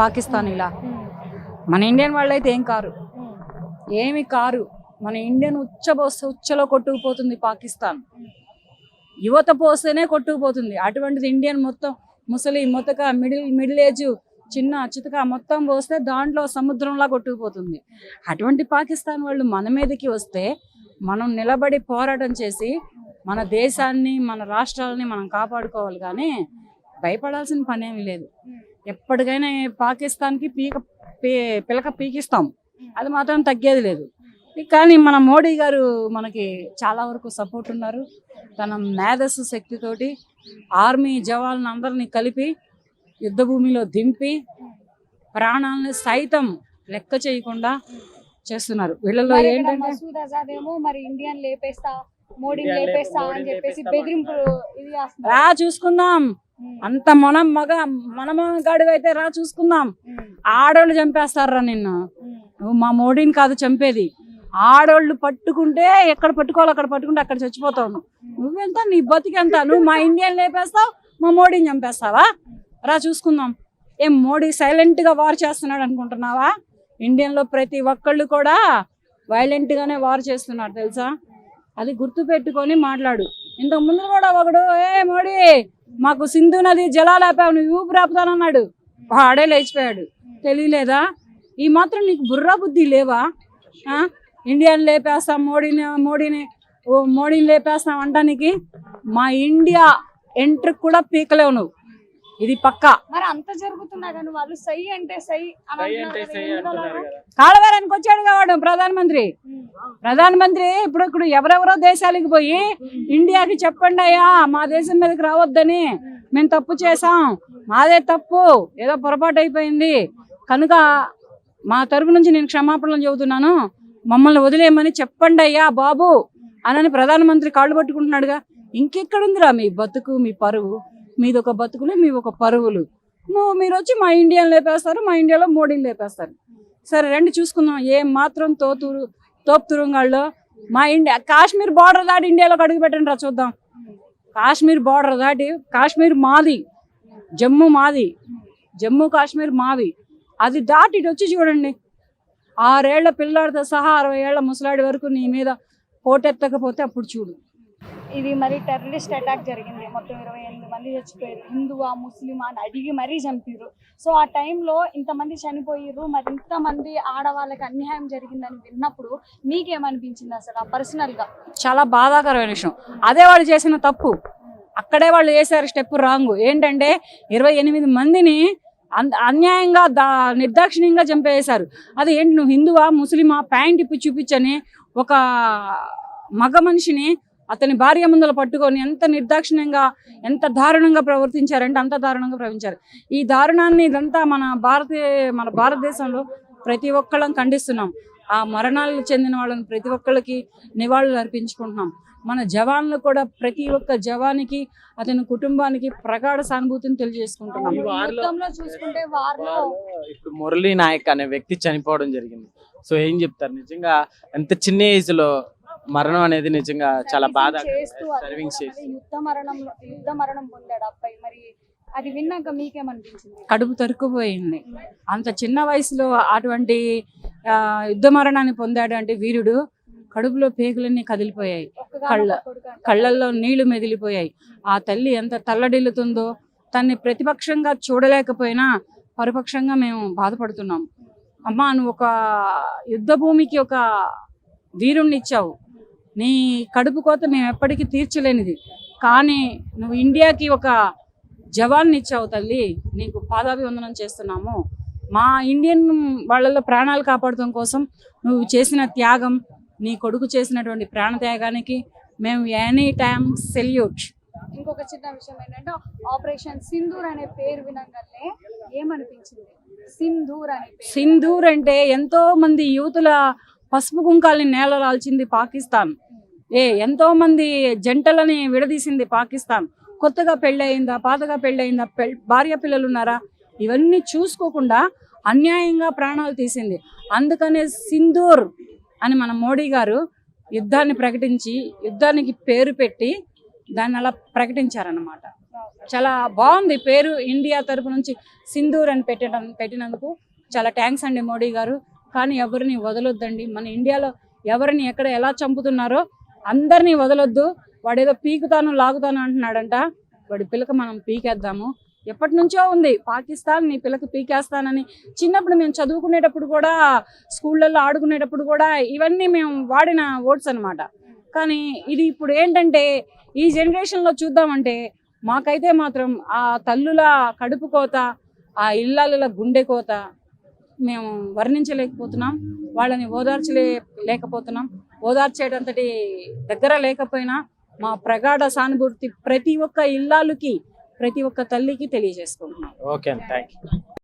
పాకిస్తాన్ ఇలా మన ఇండియన్ వాళ్ళు అయితే ఏం కారు? ఏమి కారు? మన ఇండియన్ ఉచ్చబోస్తే ఉచ్చలో కొట్టుకుపోతుంది పాకిస్తాన్. యువత పోస్తేనే కొట్టుకుపోతుంది. అటువంటిది ఇండియన్ మొత్తం ముసలి మొత్తక మిడిల్ మిడిల్ ఏజ్ చిన్న చితక మొత్తం పోస్తే దాంట్లో సముద్రంలా కొట్టుకుపోతుంది. అటువంటి పాకిస్తాన్ వాళ్ళు మన మీదకి వస్తే మనం నిలబడి పోరాటం చేసి మన దేశాన్ని మన రాష్ట్రాలని మనం కాపాడుకోవాలి కానీ భయపడాల్సిన పనేమి లేదు. ఎప్పటికైనా పాకిస్తాన్కి పీక పీ- పిలక పీకిస్తాం. అది మాత్రం తగ్గేది లేదు. కానీ మన మోడీ గారు మనకి చాలా వరకు సపోర్ట్ ఉన్నారు. తన మేధస్సు శక్తితోటి ఆర్మీ జవాన్లు అందరినీ కలిపి యుద్ధ భూమిలో దింపి ప్రాణాలను సైతం లెక్క చేయకుండా చేస్తున్నారు. వీళ్ళలో ఏంటంటే మసూద్ అజాద్ ఏమో మరి ఇండియన్ లేపేస్తా అని చెప్పేసి చూసుకుందాం. అంత మనం మగ మనమ గాడివైతే రా చూసుకుందాం. ఆడోళ్ళు చంపేస్తారా నిన్ను? నువ్వు మా మోడీని కాదు చంపేది. ఆడోళ్ళు పట్టుకుంటే ఎక్కడ పట్టుకోవాలి అక్కడ పట్టుకుంటే అక్కడ చచ్చిపోతావు నువ్వు. నువ్వెంత? నీ బతికెంత? నువ్వు మా ఇండియన్ లేపేస్తావు మా మోడీని చంపేస్తావా? రా చూసుకుందాం. ఏం మోడీ సైలెంట్గా వార్ చేస్తున్నాడు అనుకుంటున్నావా? ఇండియన్లో ప్రతి ఒక్కళ్ళు కూడా వైలెంట్ గానే వార్ చేస్తున్నారు తెలుసా? అది గుర్తు పెట్టుకొని మాట్లాడు. ఇంతకు ముందు కూడా ఒకడు ఏ మోడీ మాకు సింధు నది జలాలు ఆపావు నువ్వు ఊపిరి ఆపుతానన్నాడు వాడే లేచిపోయాడు. తెలియలేదా? ఈ మాత్రం నీకు బుర్రా బుద్ధి లేవా? ఇండియాని లేపేస్తాం మోడీని మోడీని ఓ మోడీని లేపేస్తాం అంటానికి మా ఇండియా ఎంట్రీ కూడా పీకలేవు నువ్వు. ఇది పక్కా. మరి అంత జరుగుతున్నా కానీ వాళ్ళు సై అంటే సై కాళవేరానికి వచ్చాడు కావాడు ప్రధానమంత్రి. ప్రధానమంత్రి ఇప్పుడు ఇప్పుడు ఎవరెవరో దేశాలకు పోయి ఇండియాకి చెప్పండి అయ్యా మా దేశం మీదకి రావద్దని మేము తప్పు చేసాం మాదే తప్పు. ఏదో పొరపాటు అయిపోయింది. కనుక మా తరపు నుంచి నేను క్షమాపణలు చెబుతున్నాను. మమ్మల్ని వదిలేయమని చెప్పండి అయ్యా బాబు అనని ప్రధానమంత్రి కాళ్ళు పట్టుకుంటున్నాడుగా. ఇంకెక్కడుందిరా మీ బతుకు మీ పరువు? మీది ఒక బతుకులు మీ ఒక పరువులు నువ్వు మీరు వచ్చి మా ఇండియన్ లేపేస్తారు మా ఇండియాలో మోడీని లేపేస్తారు. సరే రండి చూసుకుందాం. ఏం మాత్రం తోతురు తోపు తురుంగాళ్ళు మా ఇండియా కాశ్మీర్ బార్డర్ దాటి ఇండియాలోకి అడుగు పెట్టండి రా చూద్దాం. కాశ్మీర్ బార్డర్ దాటి కాశ్మీర్ మాది జమ్మూ మాది జమ్మూ కాశ్మీర్ మావి. అది దాటి వచ్చి చూడండి. ఆరేళ్ళ పిల్లాడితో సహా అరవై ఏళ్ళ ముసలాడి వరకు నీ మీద పోటెత్తకపోతే అప్పుడు చూడు. ఇది మరి టెర్రరిస్ట్ అటాక్ జరిగింది. మొత్తం ఇరవై ఎనిమిది మంది చచ్చిపోయారు. హిందువా ముస్లిమా అని అడిగి మరీ చంపారు సో ఆ టైంలో ఇంతమంది చనిపోయారు మరి ఇంతమంది ఆడవాళ్ళకి అన్యాయం జరిగిందని విన్నప్పుడు మీకేమనిపించింది అసలు ఆ పర్సనల్గా చాలా బాధాకరమైన విషయం. అదే వాళ్ళు చేసిన తప్పు. అక్కడే వాళ్ళు చేశారు స్టెప్ రాంగ్. ఏంటంటే ఇరవై ఎనిమిది మందిని అన్- అన్యాయంగా దా నిర్దాక్షిణ్యంగా చంపేశారు. అది ఏంటి? నువ్వు హిందువా ముస్లిమా ప్యాంట్ ఇప్పి చూపించని ఒక మగ మనిషిని అతని భార్య ముందర పట్టుకొని ఎంత నిర్దాక్షిణ్యంగా ఎంత దారుణంగా ప్రవర్తించారంటే అంత దారుణంగా ప్రవర్తించారు. ఈ దారుణాన్ని ఇదంతా మన భారతీయ మన భారతదేశంలో ప్రతి ఒక్కళ్ళం ఖండిస్తున్నాం. ఆ మరణాలు చెందిన వాళ్ళని ప్రతి ఒక్కళ్ళకి నివాళులు అర్పించుకుంటున్నాం. మన జవాన్లు కూడా ప్రతి ఒక్క జవానికి అతని కుటుంబానికి ప్రగాఢ సానుభూతిని తెలియజేసుకుంటున్నాం. చూసుకుంటే ఇప్పుడు మురళీ నాయక్ అనే వ్యక్తి చనిపోవడం జరిగింది. సో ఏం చెప్తారు? నిజంగా ఎంత చిన్న ఏజ్లో మరణం అనేది నిజంగా చాలా బాధ సర్వింగ్ అతను చేసి మరి యుద్ధ మరణంలో యుద్ధ మరణం పొందాడు అబ్బాయి. మరి అది విన్నాక మీకేమనిపించింది? కడుపు తరుక్కుపోయింది. అంత చిన్న వయసులో అటువంటి యుద్ధ మరణాన్ని పొందాడు అంటే వీరుడు కడుపులో పేగులన్నీ కదిలిపోయాయి. కళ్ళ-. కళ్ళల్లో నీళ్ళు మెదిలిపోయాయి. ఆ తల్లి ఎంత తల్లడిల్లుతుందో తన్ని ప్రతిపక్షంగా చూడలేకపోయినా పరపక్షంగా మేము బాధపడుతున్నాం. అమ్మా నువ్వు ఒక యుద్ధ భూమికి ఒక వీరుణ్ణి ఇచ్చావు. నీ కడుపు కోత మేము ఎప్పటికీ తీర్చలేనిది. కానీ నువ్వు ఇండియాకి ఒక జవాన్ని ఇచ్చావు తల్లి. నీకు పాదాభివందనం చేస్తున్నాము. మా ఇండియన్ వాళ్ళలో ప్రాణాలు కాపాడటం కోసం నువ్వు చేసిన త్యాగం నీ కొడుకు చేసినటువంటి ప్రాణత్యాగానికి మేము ఎనీ టైమ్ సెల్యూట్. ఇంకొక చిన్న విషయం ఏంటంటే ఆపరేషన్ సింధూర్ అనే పేరు వినగానే ఏమనిపించింది? సింధూర్ అనే సింధూర్ అంటే ఎంతో మంది యూతుల పసుపు కుంకాలని నేలరాల్చింది పాకిస్తాన్. ఏ ఎంతో మంది జంటలని విడదీసింది పాకిస్తాన్. కొత్తగా పెళ్ళయిందా పాతగా పెళ్ళయిందా పెళ్ భార్య పిల్లలు ఉన్నారా ఇవన్నీ చూసుకోకుండా అన్యాయంగా ప్రాణాలు తీసింది. అందుకనే సింధూర్ అని మన మోడీ గారు యుద్ధాన్ని ప్రకటించి యుద్ధానికి పేరు పెట్టి దాన్ని అలా ప్రకటించారన్నమాట. చాలా బాగుంది పేరు ఇండియా తరపు నుంచి సింధూర్ అని పెట్టడం పెట్టినందుకు చాలా థ్యాంక్స్ అండి మోడీ గారు. కానీ ఎవరిని వదలొద్దండి. మన ఇండియాలో ఎవరిని ఎక్కడ ఎలా చంపుతున్నారో అందరినీ వదలొద్దు. వాడు ఏదో పీకుతాను లాగుతాను అంటున్నాడంట. వాడి పిల్లక మనం పీకేద్దాము. ఎప్పటి నుంచో ఉంది. పాకిస్తాన్ నీ పిల్లకి పీకేస్తానని. చిన్నప్పుడు మేము చదువుకునేటప్పుడు కూడా స్కూళ్ళల్లో ఆడుకునేటప్పుడు కూడా ఇవన్నీ మేము వాడిన ఓట్స్ అన్నమాట. కానీ ఇది ఇప్పుడు ఏంటంటే ఈ జనరేషన్లో చూద్దామంటే మాకైతే మాత్రం ఆ తల్లుల కడుపు కోత ఆ ఇళ్ళల గుండె కోత మేము వర్ణించలేకపోతున్నాం. వాళ్ళని ఓదార్చలే లేకపోతున్నాం ఓదార్చేటంతటి దగ్గర లేకపోయినా మా ప్రగాఢ సానుభూతి ప్రతి ఒక్క ఇల్లాలుకి ప్రతి ఒక్క తల్లికి తెలియజేసుకుంటున్నాం ఓకే థ్యాంక్ యూ